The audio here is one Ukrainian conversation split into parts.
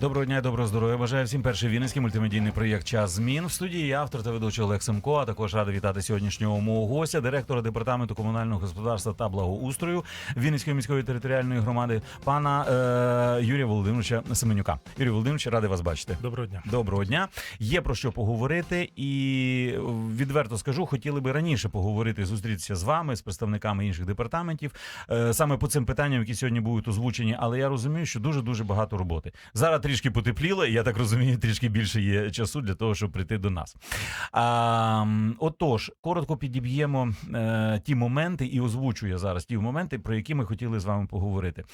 Доброго дня і доброго здоров'я. Бажаю всім перший вінницький мультимедійний проєкт Час змін. В студії я, автор та ведучий Олег Семко. А також радий вітати сьогоднішнього мого гостя, директора департаменту комунального господарства та благоустрою Вінницької міської територіальної громади, пана е, Юрія Володимировича Семенюка. Юрій Володимирович, радий вас бачити. Доброго дня. Доброго дня. Є про що поговорити, і відверто скажу, хотіли би раніше поговорити, зустрітися з вами, з представниками інших департаментів, е, саме по цим питанням, які сьогодні будуть озвучені. Але я розумію, що дуже дуже багато роботи. Зараз трішки потепліло, я так розумію, трішки більше є часу для того, щоб прийти до нас. А, отож, коротко підіб'ємо е, ті моменти, і озвучу я зараз ті моменти, про які ми хотіли з вами поговорити.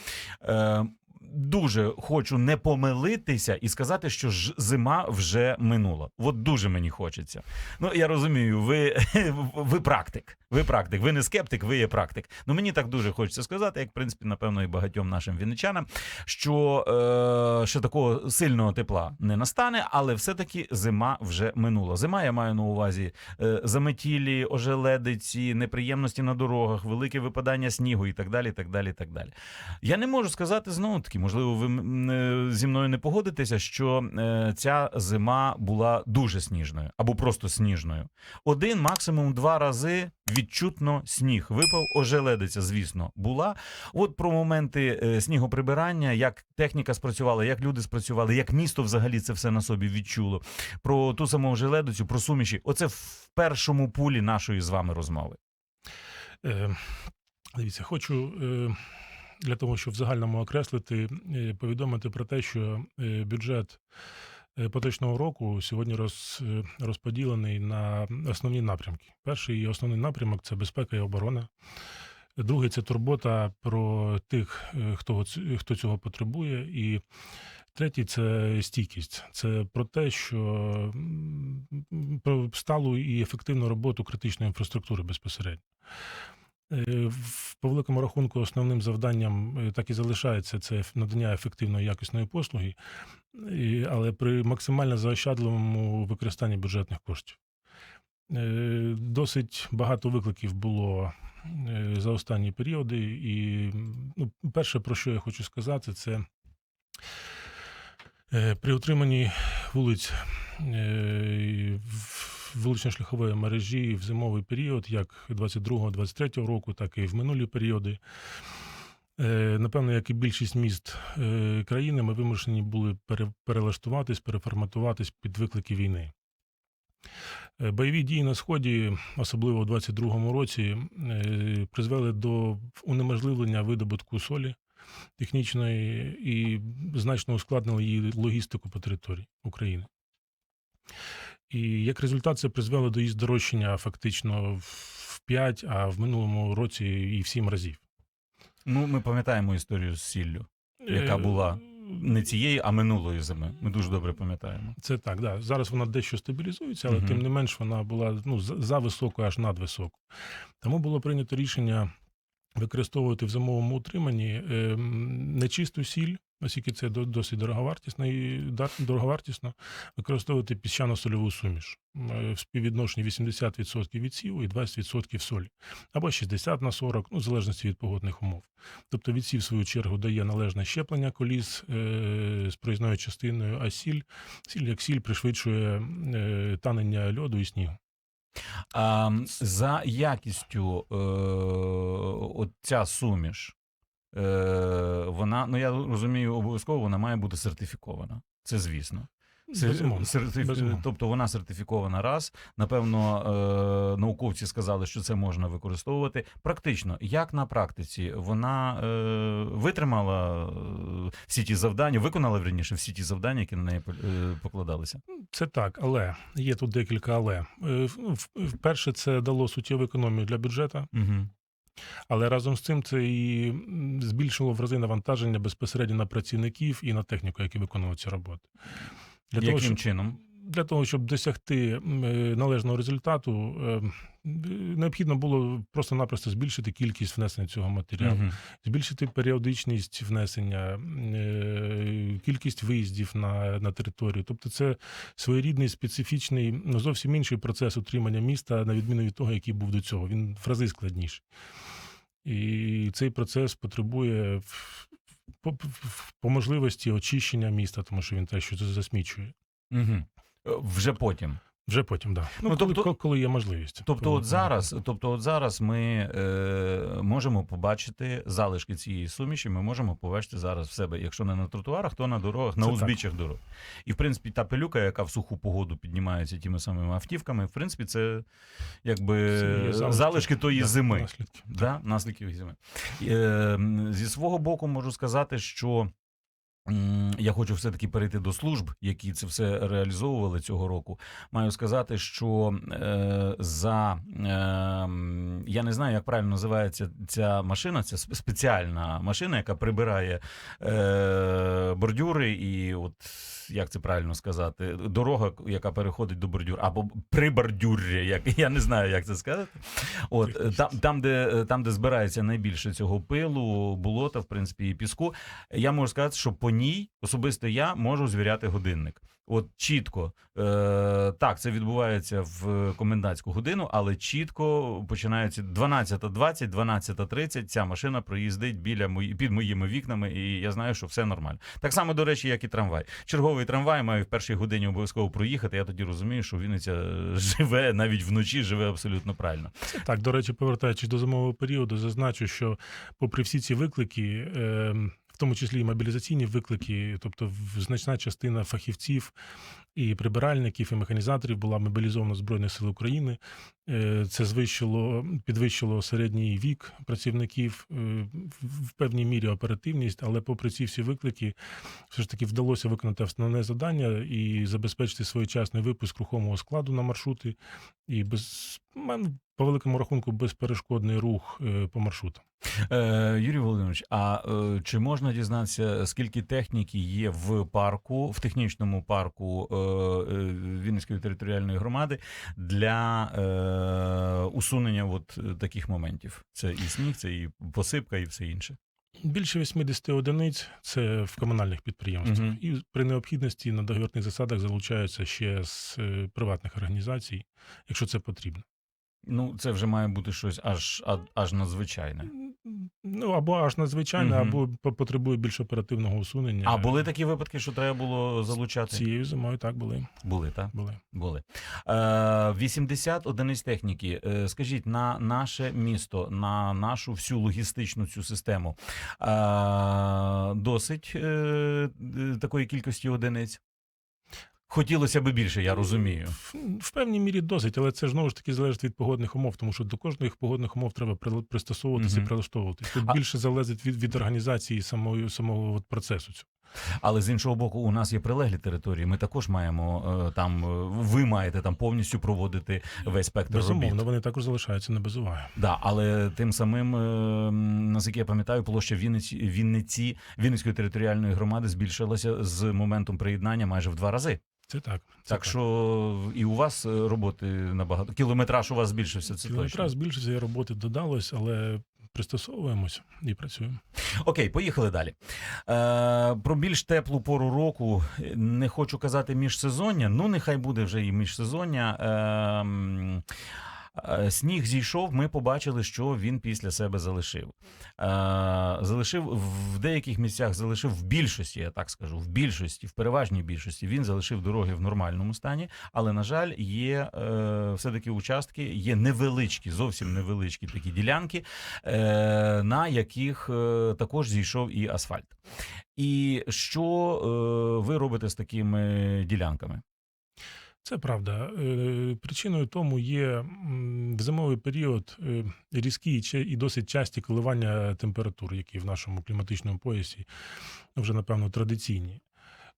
Е, Дуже хочу не помилитися і сказати, що ж зима вже минула. От дуже мені хочеться. Ну я розумію, ви, ви практик. Ви практик, ви не скептик, ви є практик. Ну мені так дуже хочеться сказати, як в принципі, напевно, і багатьом нашим вінничанам, що е, ще такого сильного тепла не настане, але все-таки зима вже минула. Зима я маю на увазі е, заметілі, ожеледиці, неприємності на дорогах, велике випадання снігу і так далі. так далі, так далі. Я не можу сказати знову таки, можливо, ви е, зі мною не погодитеся, що е, ця зима була дуже сніжною або просто сніжною. Один, максимум два рази відчутно сніг випав. Ожеледиця, звісно, була. От про моменти е, снігоприбирання, як техніка спрацювала, як люди спрацювали, як місто взагалі це все на собі відчуло. Про ту саму ожеледицю, про суміші. Оце в першому пулі нашої з вами розмови. Е, дивіться, хочу е, для того, щоб в загальному окреслити, е, повідомити про те, що е, бюджет е, поточного року сьогодні роз, розподілений на основні напрямки. Перший і основний напрямок це безпека і оборона. Другий це турбота про тих, хто, хто цього потребує. І третій це стійкість. Це про те, що про сталу і ефективну роботу критичної інфраструктури безпосередньо. Е, в- По великому рахунку, основним завданням е, так і залишається це надання ефективної якісної послуги, але при максимально заощадливому використанні бюджетних коштів. Е, Досить багато викликів було за останні періоди. І ну, перше, про що я хочу сказати, це при утриманні вулиць вулично-шляхової мережі в зимовий період, як 22-23 року, так і в минулі періоди. Е, Напевно, як і більшість міст е, країни, ми вимушені були перелаштуватись, переформатуватись під виклики війни. Е, Бойові дії на сході, особливо у 22-му році, призвели до унеможливлення видобутку солі технічної і значно ускладнили її логістику по території України. І як результат, це призвело до її здорожчання фактично в 5, а в минулому році і в 7 разів. Ну, ми пам'ятаємо історію з сіллю, яка Е, була не цієї, а минулої зими. Ми дуже добре пам'ятаємо. Це так, да. Зараз вона дещо стабілізується, але Мгм. тим не менш вона була ну, за високою, аж надвисокою. Тому було прийнято рішення використовувати в зимовому утриманні ем, нечисту сіль, оскільки це досить дороговартісно, і дороговартісно використовувати піщано-сольову суміш е, в співвідношенні 80% відсіву і 20% солі, або 60 на 40, ну, в залежності від погодних умов. Тобто відсів, в свою чергу, дає належне щеплення коліс е, з проїзною частиною, а сіль, сіль як сіль пришвидшує е, танення льоду і снігу. А, за якістю е, от ця суміш, вона, ну я розумію, обов'язково вона має бути сертифікована. Це звісно. Безумовно. сертиф- Безумовно. Тобто вона сертифікована раз. Напевно, е, науковці сказали, що це можна використовувати. Практично, як на практиці, вона е, витримала е, всі ті завдання, виконала верніше всі ті завдання, які на неї е, покладалися. Це так, але є тут декілька але. Е, Вперше, це дало суттєву економію для бюджету, Угу. Але разом з цим це і збільшило в рази навантаження безпосередньо на працівників і на техніку, які виконували ці роботи. Для Яким того, щоб, чином? Для того, щоб досягти е, належного результату, е, необхідно було просто-напросто збільшити кількість внесення цього матеріалу. Збільшити періодичність внесення, е, кількість виїздів на, на територію. Тобто, це своєрідний специфічний, ну зовсім інший процес утримання міста, на відміну від того, який був до цього. Він в рази складніший. І цей процес потребує по, по- по можливості очищення міста, тому що він те, що засмічує. Угу. Вже потім. Вже потім, да. Ну, Ну, коли, тобто- коли, коли є можливість. Тобто, Коли- от зараз, тобто, от зараз ми е, можемо побачити залишки цієї суміші. Ми можемо побачити зараз в себе, якщо не на тротуарах, то на дорогах, на узбіччях дорог. І в принципі, та пилюка, яка в суху погоду піднімається тими самими автівками, в принципі, це якби Це залишки. залишки тої Да, зими. наслідки. Да, наслідків зими. Е, зі свого боку можу сказати, що. Я хочу все-таки перейти до служб, які це все реалізовували цього року. Маю сказати, що е, за е, я не знаю, як правильно називається ця машина. Це спеціальна машина, яка прибирає е, бордюри, і от як це правильно сказати, дорога, яка переходить до бордюр, або прибордюр'я, як я не знаю, як це сказати. От е, там, там, де е, там, де збирається найбільше цього пилу, болота, в принципі, і піску, я можу сказати, що по ній особисто я можу звіряти годинник. От чітко е, так, це відбувається в комендантську годину, але чітко починається 12.20, 12.30 Ця машина проїздить біля мої під моїми вікнами, і я знаю, що все нормально. Так само, до речі, як і трамвай. Черговий трамвай має в першій годині обов'язково проїхати. Я тоді розумію, що Вінниця живе навіть вночі, живе абсолютно правильно. Так, до речі, повертаючись до зимового періоду, зазначу, що попри всі ці виклики, е, в тому числі і мобілізаційні виклики, тобто значна частина фахівців і прибиральників, і механізаторів була мобілізована Збройних сил України. Е, Це звищило, підвищило середній вік працівників, е, в певній мірі оперативність, але попри ці всі виклики, все ж таки вдалося виконати основне завдання і забезпечити своєчасний випуск рухомого складу на маршрути і без ну, по великому рахунку безперешкодний рух е, по маршрутам. Юрій Володимирович, а чи можна дізнатися, скільки техніки є в парку, в технічному парку Вінницької територіальної громади для е, усунення от е, таких моментів? Це і сніг, це і посипка, і все інше. Більше 80 одиниць це в комунальних підприємствах, угу. і при необхідності на договірних засадах залучаються ще з е, приватних організацій, якщо це потрібно. Ну, це вже має бути щось аж аж, аж надзвичайне. Ну або аж надзвичайно, Мгм. або потребує більш оперативного усунення. А були такі випадки, що треба було залучати? цією зимою? Так були. Були, так? були. Були. Е, 80 одиниць техніки. Е, скажіть, на наше місто, на нашу всю логістичну цю систему е, досить е, такої кількості одиниць? Хотілося б більше, я розумію. В, в певній мірі досить, але це ж знову ж таки залежить від погодних умов, тому що до кожних погодних умов треба при- пристосовуватися Мгм. і прилаштовуватись. Тут А- більше залежить від, від організації самої самого от процесу. цього. Але з іншого боку, у нас є прилеглі території. Ми також маємо е, там. е, Ви маєте там повністю проводити весь спектр Безумовно, робіт. вони також залишаються не без уваги. Да, але тим самим, е, наскільки я пам'ятаю, площа Вінниці, Вінниці Вінницької територіальної громади збільшилася з моментом приєднання майже в два рази. Це так. Це Так що і у вас е, роботи набагато кілометраж у вас збільшився. Це Кілометраж точно. збільшився, і роботи додалось, але пристосовуємось і працюємо. Окей, поїхали далі. Е, про більш теплу пору року не хочу казати міжсезоння. Ну нехай буде вже і міжсезоння. Е, Сніг зійшов, ми побачили, що він після себе залишив. Е, залишив в деяких місцях, залишив в більшості, я так скажу, в більшості, в переважній більшості він залишив дороги в нормальному стані. Але на жаль, є е, все таки участки, є невеличкі, зовсім невеличкі такі ділянки, е, на яких е, також зійшов і асфальт. І що е, ви робите з такими ділянками? Це правда. Е, Причиною тому є м, в зимовий період е, різкі і ча- і досить часті коливання температур, які в нашому кліматичному поясі вже напевно традиційні.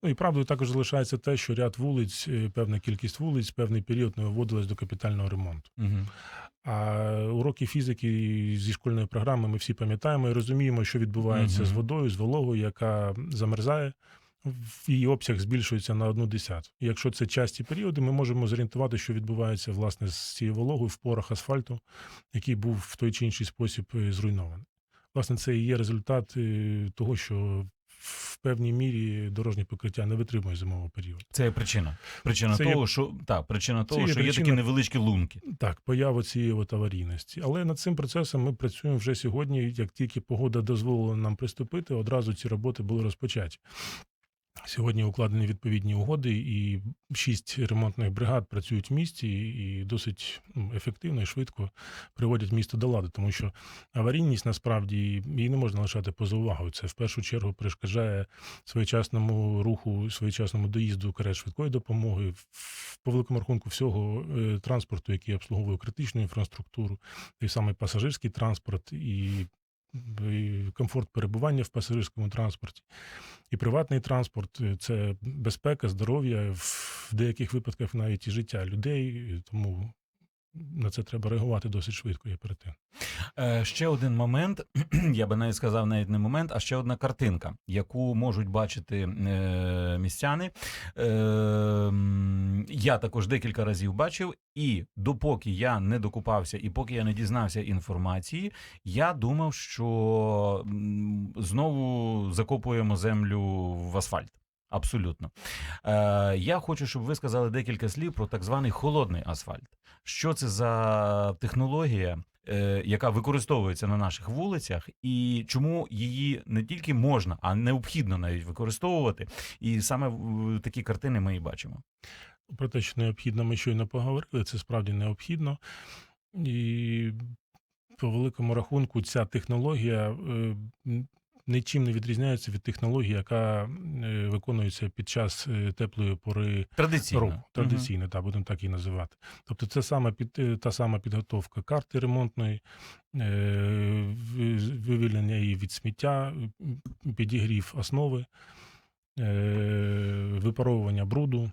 Ну і правдою також залишається те, що ряд вулиць, е, певна кількість вулиць, певний період не виводилась до капітального ремонту. Угу. А уроки фізики зі школьної програми ми всі пам'ятаємо і розуміємо, що відбувається Мгм. з водою, з вологою, яка замерзає. Її обсяг збільшується на одну десяту. І Якщо це часті періоди, ми можемо зорієнтувати, що відбувається власне з цією вологою в порах асфальту, який був в той чи інший спосіб е, зруйнований. Власне, це і є результат е, того, що в певній мірі дорожнє покриття не витримує зимового періоду. Це є причина. Причина Це є- того, що так, причина того, є що є такі невеличкі лунки. Так, появу цієї от аварійності. Але над цим процесом ми працюємо вже сьогодні. Як тільки погода дозволила нам приступити, одразу ці роботи були розпочаті. Сьогодні укладені відповідні угоди, і шість ремонтних бригад працюють в місті і досить ефективно і швидко приводять місто до ладу, тому що аварійність насправді її не можна лишати поза увагою. Це в першу чергу перешкоджає своєчасному руху, своєчасному доїзду карет швидкої допомоги, по великому рахунку всього е, транспорту, який обслуговує критичну інфраструктуру, і саме пасажирський транспорт, і, і комфорт перебування в пасажирському транспорті. І приватний транспорт е, це безпека, здоров'я, в деяких випадках навіть і життя людей. Тому на це треба реагувати досить швидко і оперативно. Е, ще один момент, я би навіть сказав, навіть не момент, а ще одна картинка, яку можуть бачити е, містяни. Е, я також декілька разів бачив, і допоки я не докупався, і поки я не дізнався інформації, я думав, що знову закопуємо землю в асфальт. Абсолютно. Е, я хочу, щоб ви сказали декілька слів про так званий холодний асфальт. Що це за технологія, е, яка використовується на наших вулицях, і чому її не тільки можна, а необхідно навіть використовувати. І саме такі картини ми і бачимо. Про те, що необхідно, ми щойно поговорили, це справді необхідно. І по великому рахунку ця технологія е, нічим не відрізняється від технології, яка е, виконується під час е, теплої пори Традиційно. року. Традиційно, так, будемо так і називати. Тобто це саме під, е, та сама підготовка карти ремонтної, вивільнення її від сміття, підігрів основи, випаровування бруду,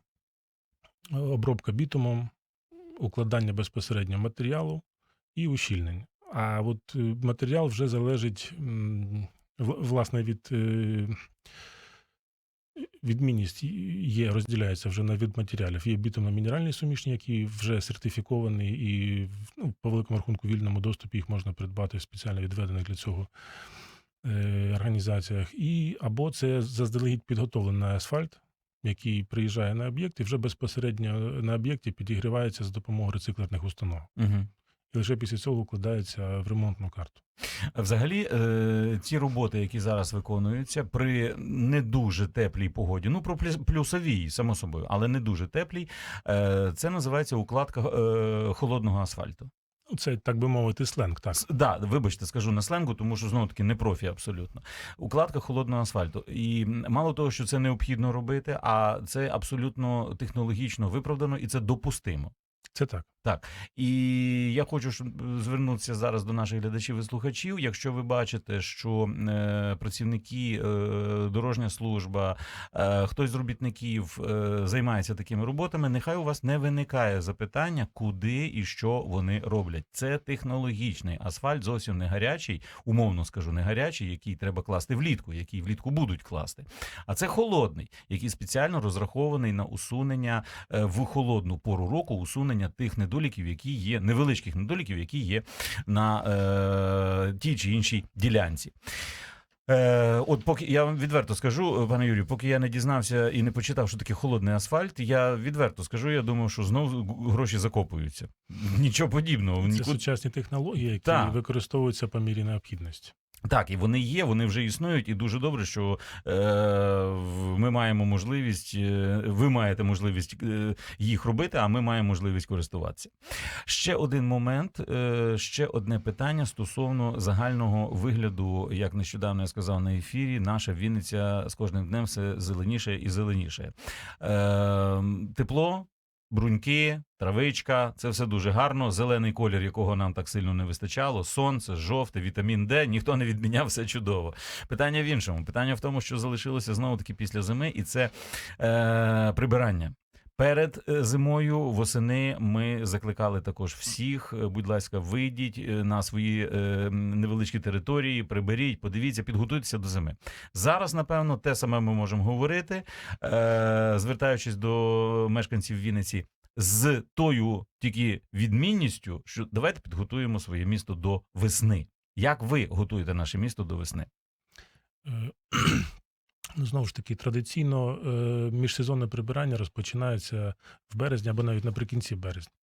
обробка бітумом, укладання безпосередньо матеріалу і ущільнення. А от матеріал вже залежить власне від. е, Відмінність є, розділяється вже на від матеріалів. Є бітумно-мінеральні сумішні, які вже сертифіковані, і ну, по великому рахунку вільному доступі їх можна придбати в спеціально відведених для цього е, організаціях. І або це заздалегідь підготовлений асфальт, який приїжджає на об'єкт і вже безпосередньо на об'єкті підігрівається за допомогою рециклерних установ. Угу. І лише після цього вкладається в ремонтну карту. Взагалі, е, ці роботи, які зараз виконуються при не дуже теплій погоді, ну про плюс- плюсовій, само собою, але не дуже теплій, е, це називається укладка е, холодного асфальту. Ну, Це, так би мовити, сленг, так. Да, вибачте, скажу на сленгу, тому що знову таки не профі абсолютно. Укладка холодного асфальту. І мало того, що це необхідно робити, а це абсолютно технологічно виправдано і це допустимо. Це так. Так І я хочу е, звернутися зараз до наших глядачів і слухачів. Якщо ви бачите, що е, працівники, е, дорожня служба, е, хтось з робітників е, займається такими роботами, нехай у вас не виникає запитання, куди і що вони роблять. Це технологічний асфальт, зовсім не гарячий, умовно скажу, не гарячий, який треба класти влітку, який влітку будуть класти. А це холодний, який спеціально розрахований на усунення е, в холодну пору року, усунення тих недоліків, які є, невеличких недоліків, які є на е, тій чи іншій ділянці. Е, от поки я вам відверто скажу, пане Юрію, поки я не дізнався і не почитав, що таке холодний асфальт, я відверто скажу, я думав, що знову гроші закопуються. Нічого подібного. Це сучасні технології, які Так. використовуються по мірі необхідності. Так, і вони є, вони вже існують, і дуже добре, що е, ми маємо можливість, е, ви маєте можливість е, їх робити, а ми маємо можливість користуватися. Ще один момент, е, ще одне питання стосовно загального вигляду, як нещодавно я сказав на ефірі, наша Вінниця з кожним днем все зеленіше і зеленіше. Е, тепло. Бруньки, травичка, це все дуже гарно. Зелений колір, якого нам так сильно не вистачало. Сонце, жовте, вітамін Д. Ніхто не відміняв все чудово. Питання в іншому. Питання в тому, що залишилося знову таки після зими, і це е, прибирання. Перед е, зимою восени ми закликали також всіх. е, Будь ласка, вийдіть е, на свої невеличкі території, приберіть, подивіться, підготуйтеся до зими. Зараз, напевно, те саме ми можемо говорити, звертаючись до мешканців Вінниці. З тою тільки відмінністю, що давайте підготуємо своє місто до весни. Як ви готуєте наше місто до весни? Ну, знову ж таки, традиційно е, міжсезонне прибирання розпочинається в березні або навіть наприкінці березня.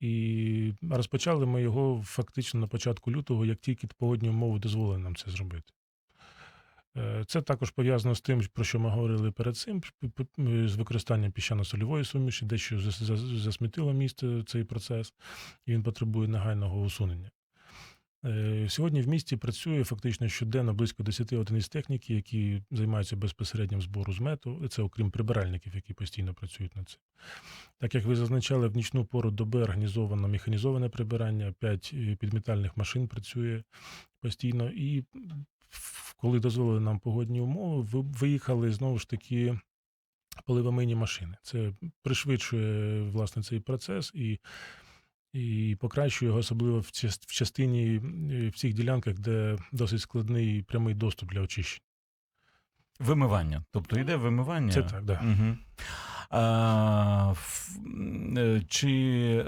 І розпочали ми його фактично на початку лютого, як тільки погодні умови дозволили нам це зробити. Е, Це також пов'язано з тим, про що ми говорили перед цим, з використанням піщано-сольової суміші, дещо зас- зас- засмітило місто цей процес, і він потребує негайного усунення. Е, Сьогодні в місті працює фактично щоденно близько 10 одиниць техніки, які займаються безпосереднім збору змету. Це окрім прибиральників, які постійно працюють над цим. Так як ви зазначали, в нічну пору доби організовано механізоване прибирання, 5 підмітальних машин працює постійно. І коли дозволили нам погодні умови, ви- виїхали знову ж таки поливомийні машини. Це пришвидшує власне цей процес і, і покращує його, особливо в частині е, в цих ділянках, де досить складний прямий доступ для очищення. Вимивання. Тобто йде вимивання. Це так, да. Угу. Е, чи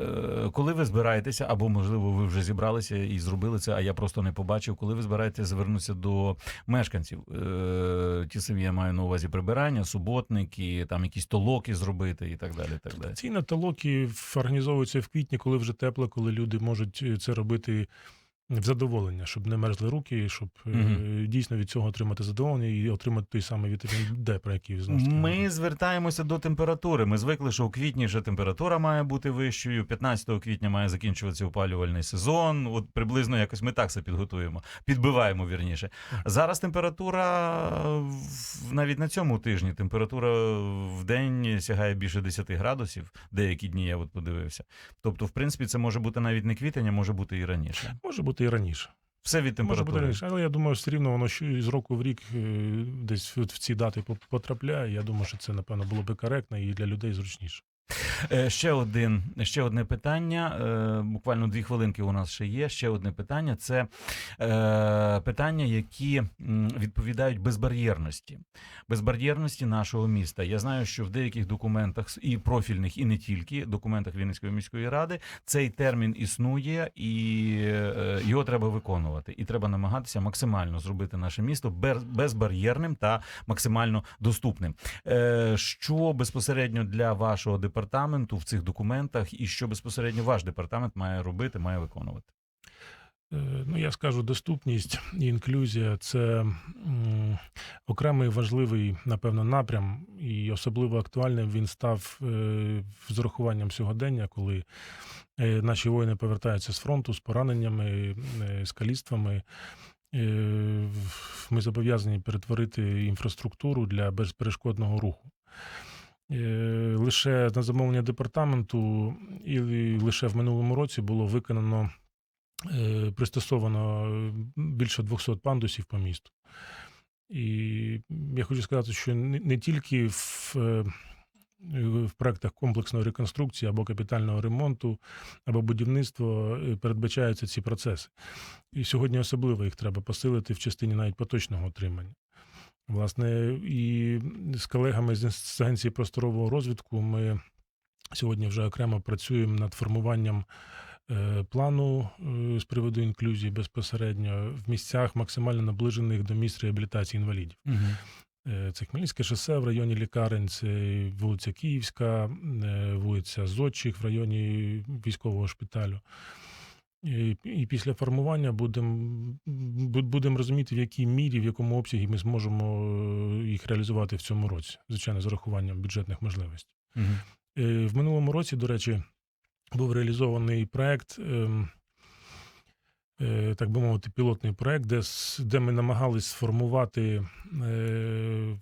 е, коли ви збираєтеся, або можливо ви вже зібралися і зробили це, а я просто не побачив, коли ви збираєтеся звернутися до мешканців? Е, ті самі я маю на увазі прибирання, суботники, там якісь толоки зробити і так далі. Так далі. Традиційно толоки організовуються в квітні, коли вже тепло, коли люди можуть це робити в задоволення, щоб не мерзли руки, і щоб Мгм. дійсно від цього отримати задоволення і отримати той самий вітамін Д, про який знову ж таки Ми звертаємося до температури. Ми звикли, що у квітні вже температура має бути вищою. 15 квітня має закінчуватися опалювальний сезон. От приблизно якось ми так це підготуємо, підбиваємо вірніше. Зараз температура навіть на цьому тижні температура в день сягає більше 10 градусів. Деякі дні я от подивився. Тобто, в принципі, це може бути навіть не квітень, а може бути і раніше. може бути і раніше. Все від Може бути раніше, але я думаю, все рівно воно що з року в рік е, десь в ці дати потрапляє. Я думаю, що це напевно було би коректно і для людей зручніше. Е, Ще один, ще одне питання. е, Буквально дві хвилинки у нас ще є. Ще одне питання. Це е, питання, які відповідають безбар'єрності, безбар'єрності нашого міста. Я знаю, що в деяких документах і профільних, і не тільки документах Вінницької міської ради цей термін існує, і його треба виконувати. І треба намагатися максимально зробити наше місто безбар'єрним та максимально доступним. Що безпосередньо для вашого департаменту в цих документах, і що безпосередньо ваш департамент має робити, має виконувати? Е, Ну, я скажу, доступність і інклюзія це окремий важливий, напевно, напрям, і особливо актуальним він став е, з урахуванням сьогодення, коли е, наші воїни повертаються з фронту з пораненнями, з каліцтвами. Ми зобов'язані перетворити інфраструктуру для безперешкодного руху. Е, Лише на замовлення департаменту і лише в минулому році було виконано е, пристосовано більше 200 пандусів по місту. І я хочу сказати, що не, тільки в, е, в проектах комплексної реконструкції або капітального ремонту, або будівництва передбачаються ці процеси. І сьогодні особливо їх треба посилити в частині навіть поточного утримання. Власне, і з колегами з Інс- з Агенції просторового розвитку ми сьогодні вже окремо працюємо над формуванням е, плану е, з приводу інклюзії безпосередньо в місцях максимально наближених до місць реабілітації інвалідів. Е, Це Хмельницьке шосе в районі лікарень, це вулиця Київська, вулиця Зодчих в районі військового шпиталю. І, після формування будемо будем розуміти, в якій мірі, в якому обсягі ми зможемо е, їх реалізувати в цьому році, звичайно, з урахуванням бюджетних можливостей. Е, В минулому році, до речі, був реалізований проект, ем, так би мовити, пілотний проект, де, де ми намагались сформувати е,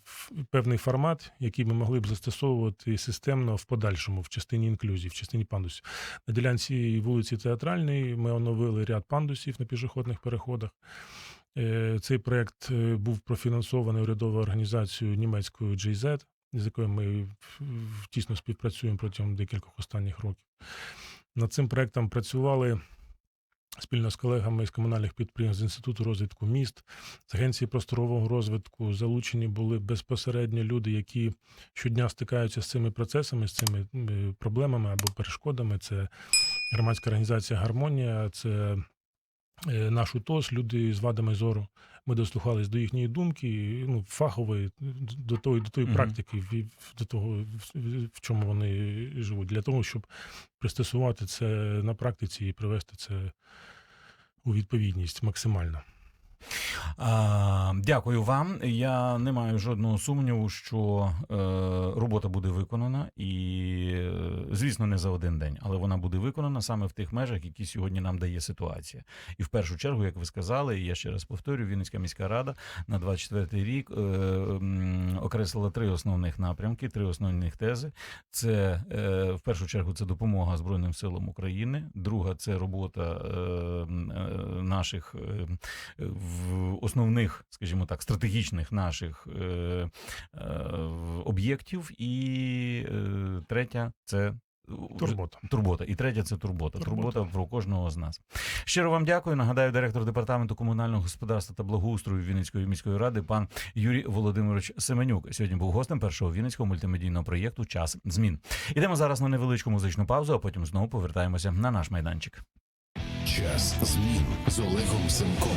певний формат, який ми могли б застосовувати системно в подальшому, в частині інклюзії, в частині пандусів. На ділянці вулиці Театральної ми оновили ряд пандусів на пішохідних переходах. Е, Цей проект е, був профінансований урядовою організацією німецькою GZ, з якою ми тісно співпрацюємо протягом декількох останніх років. Над цим проектом працювали спільно з колегами з комунальних підприємств з Інституту розвитку міст, з Агенції просторового розвитку. Залучені були безпосередньо люди, які щодня стикаються з цими процесами, з цими е, проблемами або перешкодами. Це громадська організація Гармонія, це е, наш УТОС, люди з вадами зору. Ми дослухались до їхньої думки, ну, фахової, до тої, до тої Мгм. практики, в- до того, в чому вони живуть, для того, щоб пристосувати це на практиці і привести це у відповідність максимально. А, дякую вам. Я не маю жодного сумніву, що е, робота буде виконана, і, е, звісно, не за один день, але вона буде виконана саме в тих межах, які сьогодні нам дає ситуація. І в першу чергу, як ви сказали, і я ще раз повторю, Вінницька міська рада на 24 рік е, окреслила три основних напрямки, три основних тези. Це е, в першу чергу це допомога Збройним силам України. Друга це робота е, е, наших. е, в основних, скажімо так, стратегічних наших е, е, об'єктів, і е, третя це Турбота. Турбота. І третя це турбота. Турбота. Турбота про кожного з нас. Щиро вам дякую. Нагадаю, директор департаменту комунального господарства та благоустрою Вінницької міської ради, пан Юрій Володимирович Семенюк. Сьогодні був гостем першого вінницького мультимедійного проєкту Час змін. Ідемо зараз на невеличку музичну паузу, а потім знову повертаємося на наш майданчик. Час змін з Олегом Семком.